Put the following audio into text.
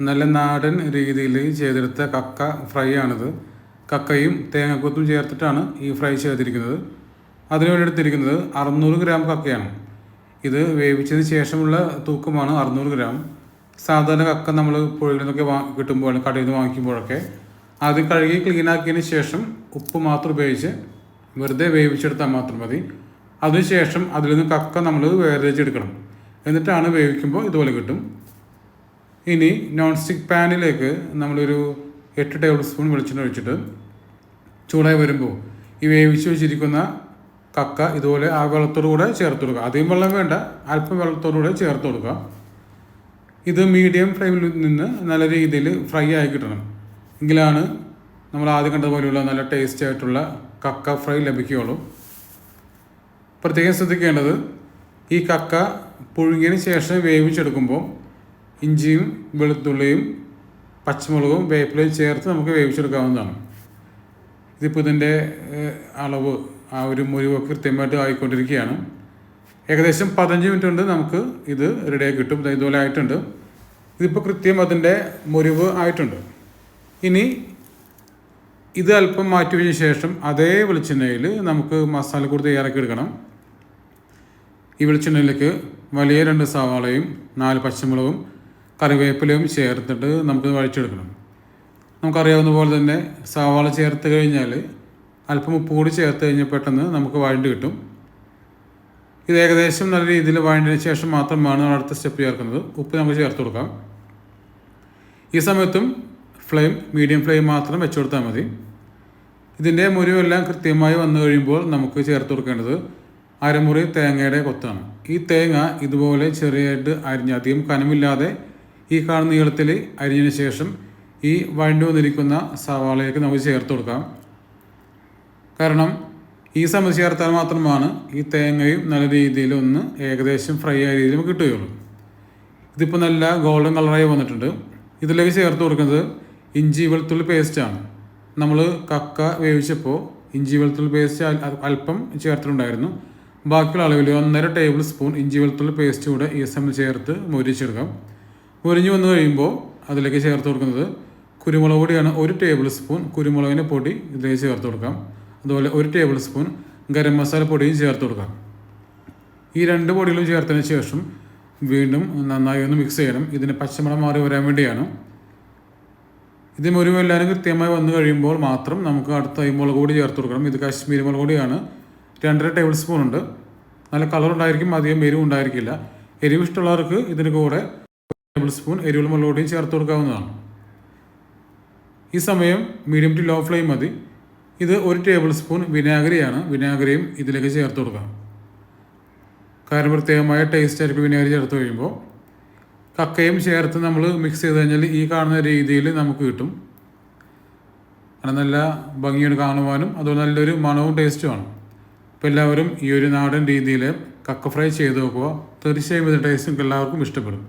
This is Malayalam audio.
നല്ല നാടൻ രീതിയിൽ ചെയ്തെടുത്ത കക്ക ഫ്രൈ ആണിത്. കക്കയും തേങ്ങക്കൊത്തും ചേർത്തിട്ടാണ് ഈ ഫ്രൈ ചെയ്തിരിക്കുന്നത്. അതിനുവേണ്ടി എടുത്തിരിക്കുന്നത് അറുന്നൂറ് ഗ്രാം കക്കയാണ്. ഇത് വേവിച്ചതിന് ശേഷമുള്ള തൂക്കമാണ് അറുന്നൂറ് ഗ്രാം. സാധാരണ കക്ക നമ്മൾ പുഴയിൽ നിന്നൊക്കെ വാ കിട്ടുമ്പോൾ കടയിൽ നിന്ന് വാങ്ങിക്കുമ്പോഴൊക്കെ. ആദ്യം കഴുകി ക്ലീനാക്കിയതിന് ശേഷം ഉപ്പ് മാത്രം ഉപയോഗിച്ച് വെറുതെ വേവിച്ചെടുത്താൽ മാത്രം മതി. അതിനുശേഷം അതിൽ നിന്ന് കക്ക നമ്മൾ വേർതിരിച്ചെടുക്കണം. എന്നിട്ടാണ് വേവിക്കുമ്പോൾ ഇതുപോലെ കിട്ടും. ഇനി നോൺ സ്റ്റിക്ക് പാനിലേക്ക് നമ്മളൊരു എട്ട് ടേബിൾ സ്പൂൺ വെളിച്ചെണ്ണ ഒഴിച്ചിട്ട് ചൂടായി വരുമ്പോൾ ഈ വേവിച്ച് വെച്ചിരിക്കുന്ന കക്ക ഇതുപോലെ ആ വെള്ളത്തോടു കൂടെ ചേർത്ത് കൊടുക്കുക. അധികം വെള്ളം വേണ്ട അല്പം വെള്ളത്തോടു കൂടെ ചേർത്ത് കൊടുക്കുക. ഇത് മീഡിയം ഫ്ലെയിമിൽ നിന്ന് നല്ല രീതിയിൽ ഫ്രൈ ആയി കിട്ടണം. എങ്കിലാണ് നമ്മൾ ആദ്യം കണ്ടതുപോലെയുള്ള നല്ല ടേസ്റ്റ് ആയിട്ടുള്ള കക്ക ഫ്രൈ ലഭിക്കുകയുള്ളൂ. പ്രത്യേകം ശ്രദ്ധിക്കേണ്ടത് ഈ കക്ക പുഴുങ്ങിയതിന് ശേഷം വേവിച്ചെടുക്കുമ്പോൾ ഇഞ്ചിയും വെളുത്തുള്ളിയും പച്ചമുളകും വേപ്പിലയും ചേർത്ത് നമുക്ക് വേവിച്ചെടുക്കാവുന്നതാണ്. ഇതിപ്പോൾ ഇതിന്റെ അളവ് ആ ഒരു മുറിവൊക്കെ കൃത്യമായിട്ട് ആയിക്കൊണ്ടിരിക്കുകയാണ്. ഏകദേശം പതിനഞ്ച് മിനിറ്റ് കൊണ്ട് നമുക്ക് ഇത് റെഡിയായി കിട്ടും. ഇതുപോലെ ആയിട്ടുണ്ട്. ഇതിപ്പോൾ കൃത്യം അതിന്റെ മുറിവ് ആയിട്ടുണ്ട്. ഇനി ഇത് അല്പം മാറ്റി വെച്ച ശേഷം അതേ വെളിച്ചെണ്ണയിൽ നമുക്ക് മസാലക്കൂടി തയ്യാറാക്കി എടുക്കണം. ഈ വെളിച്ചെണ്ണയിലേക്ക് വലിയ രണ്ട് സവാളയും നാല് പച്ചമുളകും കറിവേപ്പിലയും ചേർത്തിട്ട് നമുക്ക് വഴിച്ചെടുക്കണം നമുക്കറിയാവുന്ന പോലെ തന്നെ സവാള ചേർത്ത് കഴിഞ്ഞാൽ അല്പം ഉപ്പ് കൂടി ചേർത്ത് കഴിഞ്ഞാൽ പെട്ടെന്ന് നമുക്ക് വഴണ്ട് കിട്ടും. ഇത് ഏകദേശം നല്ല രീതിയിൽ വഴണ്ടിന് ശേഷം മാത്രമാണ് അടുത്ത സ്റ്റെപ്പ് ചേർക്കുന്നത്. ഉപ്പ് നമുക്ക് ചേർത്ത് കൊടുക്കാം. ഈ സമയത്തും ഫ്ലെയിം മീഡിയം ഫ്ലെയിം മാത്രം വെച്ചു കൊടുത്താൽ മതി. ഇതിന്റെ മുറിവെല്ലാം കൃത്യമായി വന്നു കഴിയുമ്പോൾ നമുക്ക് ചേർത്ത് കൊടുക്കേണ്ടത് അരമുറി തേങ്ങയുടെ കൊത്താണ്. ഈ തേങ്ങ ഇതുപോലെ ചെറിയായിട്ട് അരിഞ്ഞ് അധികം കനമില്ലാതെ ഈ കാണുന്ന നീളത്തിൽ അരിഞ്ഞതിന് ശേഷം ഈ വഴണ്ടു വന്നിരിക്കുന്ന സവാളയിലേക്ക് നമുക്ക് ചേർത്ത് കൊടുക്കാം. കാരണം ഈ സമയത്ത് ചേർത്താൽ മാത്രമാണ് ഈ തേങ്ങയും നല്ല രീതിയിൽ ഒന്ന് ഏകദേശം ഫ്രൈ ആയ രീതിയിൽ നമുക്ക് കിട്ടുകയുള്ളൂ. ഇതിപ്പോൾ നല്ല ഗോൾഡൻ കളറായി വന്നിട്ടുണ്ട്. ഇതിലേക്ക് ചേർത്ത് കൊടുക്കുന്നത് ഇഞ്ചി വെളുത്തുള്ളി പേസ്റ്റാണ് നമ്മൾ കക്ക വേവിച്ചപ്പോൾ ഇഞ്ചി വെളുത്തുള്ളി പേസ്റ്റ് അല്പം ചേർത്തിട്ടുണ്ടായിരുന്നു. ബാക്കിയുള്ള അളവിൽ ഒന്നര ടേബിൾ സ്പൂൺ ഇഞ്ചി വെളുത്തുള്ളി പേസ്റ്റ് കൂടെ ഈ സമയം ചേർത്ത് മുരിച്ചെടുക്കാം. മുരിഞ്ഞ് വന്നു കഴിയുമ്പോൾ അതിലേക്ക് ചേർത്ത് കൊടുക്കുന്നത് കുരുമുളക് പൊടിയാണ്. ഒരു ടേബിൾ സ്പൂൺ കുരുമുളകിന്റെ പൊടി ഇതിലേക്ക് ചേർത്ത് കൊടുക്കാം. അതുപോലെ ഒരു ടേബിൾ സ്പൂൺ ഗരം മസാല പൊടിയും ചേർത്ത് കൊടുക്കാം. ഈ രണ്ട് പൊടികളും ചേർത്തതിന് ശേഷം വീണ്ടും നന്നായി ഒന്ന് മിക്സ് ചെയ്യണം. ഇതിന് പച്ചമണം മാറി വരാൻ വേണ്ടിയാണ്. ഇത് മുരുവെല്ലാവരും കൃത്യമായി വന്നു കഴിയുമ്പോൾ മാത്രം നമുക്ക് അടുത്ത മുളക് പൊടി ചേർത്ത് കൊടുക്കണം. ഇത് കാശ്മീരി മുളക് പൊടിയാണ്. രണ്ടര ടേബിൾ സ്പൂൺ ഉണ്ട്. നല്ല കളർ ഉണ്ടായിരിക്കും അധികം എരിവ് ഉണ്ടായിരിക്കില്ല. എരിവ് ഇഷ്ടമുള്ളവർക്ക് ഇതിന് കൂടെ ടേബിൾ സ്പൂൺ എരിവുള്ള മുളകുപൊടിയും ചേർത്ത് കൊടുക്കാവുന്നതാണ്. ഈ സമയം മീഡിയം ടു ലോ ഫ്ലെയിം മതി. ഇത് ഒരു ടേബിൾ സ്പൂൺ വിനാഗിരിയാണ്. വിനാഗിരിയും ഇതിലേക്ക് ചേർത്ത് കൊടുക്കാം. കാരണം പ്രത്യേകമായ ടേസ്റ്റ് ആയിരിക്കും വിനാഗിരി ചേർത്ത് കഴിയുമ്പോൾ കക്കയും ചേർത്ത് നമ്മൾ മിക്സ് ചെയ്ത് കഴിഞ്ഞാൽ ഈ കാണുന്ന രീതിയിൽ നമുക്ക് കിട്ടും. അങ്ങനെ നല്ല ഭംഗിയോട് കാണുവാനും അതുപോലെ നല്ലൊരു മണവും ടേസ്റ്റുമാണ് അപ്പോൾ എല്ലാവരും ഈ ഒരു നാടൻ രീതിയിൽ കക്ക ഫ്രൈ ചെയ്ത് നോക്കുക. തീർച്ചയായും ഇത് ടേസ്റ്റ് എല്ലാവർക്കും ഇഷ്ടപ്പെടും.